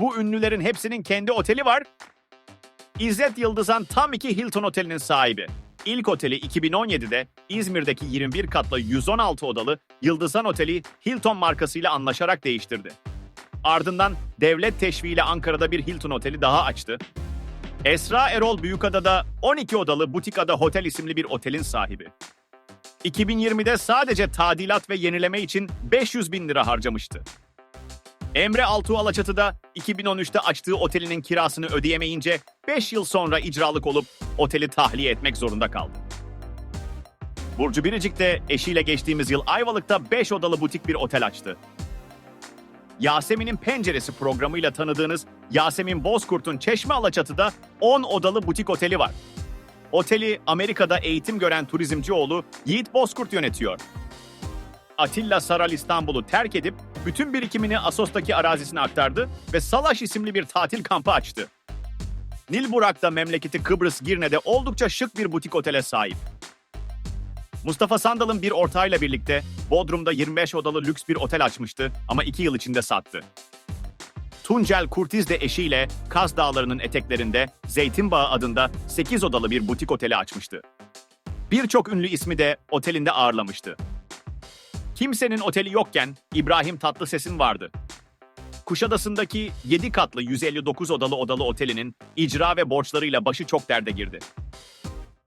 Bu ünlülerin hepsinin kendi oteli var. İzzet Yıldızan tam iki Hilton Oteli'nin sahibi. İlk oteli 2017'de İzmir'deki 21 katlı 116 odalı Yıldızan Oteli Hilton markasıyla anlaşarak değiştirdi. Ardından devlet teşviğiyle Ankara'da bir Hilton Oteli daha açtı. Esra Erol Büyükada'da 12 odalı Butikada Hotel isimli bir otelin sahibi. 2020'de sadece tadilat ve yenileme için 500 bin lira harcamıştı. Emre Altuğ Alaçatı'da 2013'te açtığı otelinin kirasını ödeyemeyince 5 yıl sonra icralık olup oteli tahliye etmek zorunda kaldı. Burcu Biricik de eşiyle geçtiğimiz yıl Ayvalık'ta 5 odalı butik bir otel açtı. Yasemin'in Penceresi programıyla tanıdığınız Yasemin Bozkurt'un Çeşme Alaçatı'da 10 odalı butik oteli var. Oteli Amerika'da eğitim gören turizmci oğlu Yiğit Bozkurt yönetiyor. Atilla Saral İstanbul'u terk edip bütün birikimini Asos'taki arazisine aktardı ve Salaş isimli bir tatil kampı açtı. Nil Burak'ta memleketi Kıbrıs Girne'de oldukça şık bir butik otele sahip. Mustafa Sandal'ın bir ortağıyla birlikte Bodrum'da 25 odalı lüks bir otel açmıştı ama 2 yıl içinde sattı. Tuncel Kurtiz de eşiyle Kaz Dağları'nın eteklerinde Zeytinbağı adında 8 odalı bir butik oteli açmıştı. Birçok ünlü ismi de otelinde ağırlamıştı. Kimsenin oteli yokken İbrahim Tatlıses'in vardı. Kuşadası'ndaki 7 katlı 159 odalı odalı otelinin icra ve borçlarıyla başı çok derde girdi.